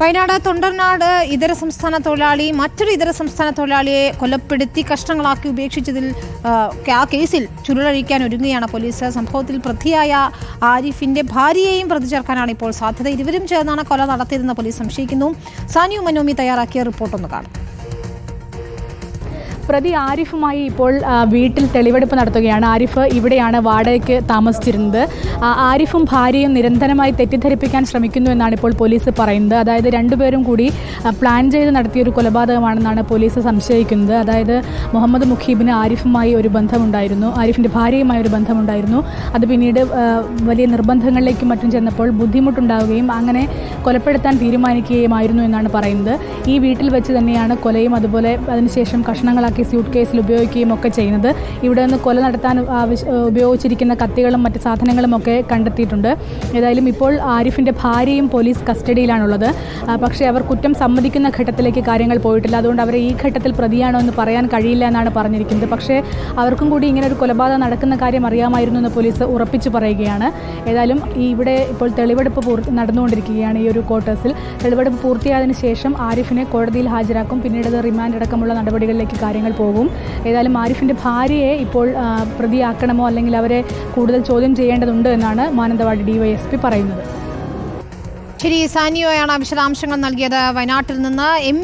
വയനാട് തൊണ്ടർനാട് ഇതര സംസ്ഥാന തൊഴിലാളി മറ്റൊരു ഇതര സംസ്ഥാന തൊഴിലാളിയെ കൊലപ്പെടുത്തി കഷ്ണങ്ങളാക്കി ഉപേക്ഷിച്ചതിൽ ആ, കേസിൽ ചുരുളഴിക്കാൻ ഒരുങ്ങുകയാണ് പോലീസ്. സംഭവത്തിൽ പ്രതിയായ ആരിഫിന്റെ ഭാര്യയെയും പ്രതി ചേർക്കാനാണ് ഇപ്പോൾ സാധ്യത. ഇരുവരും ചേർന്നാണ് കൊല നടത്തിയതെന്ന് പോലീസ് സംശയിക്കുന്നു. സാനിയു മനോമി തയ്യാറാക്കിയ റിപ്പോർട്ടൊന്ന് കാണാം. പ്രതി ആരിഫുമായി ഇപ്പോൾ വീട്ടിൽ തെളിവെടുപ്പ് നടത്തുകയാണ്. ആരിഫ് ഇവിടെയാണ് വാടകയ്ക്ക് താമസിച്ചിരുന്നത്. ആരിഫും ഭാര്യയും നിരന്തരമായി തെറ്റിദ്ധരിപ്പിക്കാൻ ശ്രമിക്കുന്നു എന്നാണ് ഇപ്പോൾ പോലീസ് പറയുന്നത്. അതായത് രണ്ടുപേരും കൂടി പ്ലാൻ ചെയ്ത് നടത്തിയൊരു കൊലപാതകമാണെന്നാണ് പോലീസ് സംശയിക്കുന്നത്. അതായത് മുഹമ്മദ് മുഖീബിന് ആരിഫുമായി ഒരു ബന്ധമുണ്ടായിരുന്നു. ആരിഫിന്റെ ഭാര്യയുമായി ഒരു ബന്ധമുണ്ടായിരുന്നു. അത് പിന്നീട് വലിയ നിർബന്ധങ്ങളിലേക്കും മറ്റും ചെന്നപ്പോൾ ബുദ്ധിമുട്ടുണ്ടാവുകയും അങ്ങനെ കൊലപ്പെടുത്താൻ തീരുമാനിക്കുകയുമായിരുന്നു എന്നാണ് പറയുന്നത്. ഈ വീട്ടിൽ വെച്ച് തന്നെയാണ് കൊലയും അതുപോലെ അതിനുശേഷം കഷ്ണങ്ങളാക്കി സ്യൂട്ട് കേസിൽ ഉപയോഗിക്കുകയും ഒക്കെ ചെയ്യുന്നത്. ഇവിടെ നിന്ന് കൊല നടത്താൻ ഉപയോഗിച്ചിരിക്കുന്ന കത്തികളും മറ്റ് സാധനങ്ങളും ഒക്കെ കണ്ടെത്തിയിട്ടുണ്ട്. ഏതായാലും ഇപ്പോൾ ആരിഫിന്റെ ഭാര്യയും പോലീസ് കസ്റ്റഡിയിലാണുള്ളത്. പക്ഷേ അവർ കുറ്റം സമ്മതിക്കുന്ന ഘട്ടത്തിലേക്ക് കാര്യങ്ങൾ പോയിട്ടില്ല. അതുകൊണ്ട് അവരെ ഈ ഘട്ടത്തിൽ പ്രതിയാണോ എന്ന് പറയാൻ കഴിയില്ല എന്നാണ് പറഞ്ഞിരിക്കുന്നത്. പക്ഷേ അവർക്കും കൂടി ഇങ്ങനെ ഒരു കൊലപാതകം നടക്കുന്ന കാര്യം അറിയാമായിരുന്നു എന്ന് പോലീസ് ഉറപ്പിച്ചു പറയുകയാണ്. ഏതായാലും ഈ ഇവിടെ ഇപ്പോൾ തെളിവെടുപ്പ് നടന്നുകൊണ്ടിരിക്കുകയാണ്. ഈ ഒരു ക്വാർട്ടേഴ്സിൽ തെളിവെടുപ്പ് പൂർത്തിയായതിനു ശേഷം ആരിഫിനെ കോടതിയിൽ ഹാജരാക്കും. പിന്നീട് അത് റിമാൻഡ് അടക്കമുള്ള നടപടികളിലേക്ക് കാര്യങ്ങൾ പോകും. ഏതായാലും ആരിഫിന്റെ ഭാര്യയെ ഇപ്പോൾ പ്രതിയാക്കണമോ അല്ലെങ്കിൽ അവരെ കൂടുതൽ ചോദ്യം ചെയ്യേണ്ടതുണ്ട് എന്നാണ് മാനന്തവാടി ഡിവൈഎസ്പി പറയുന്നത്. ശരി സാനിയോയാണ് വിശദാംശങ്ങൾ നൽകിയത്. വയനാട്ടിൽ നിന്ന് എം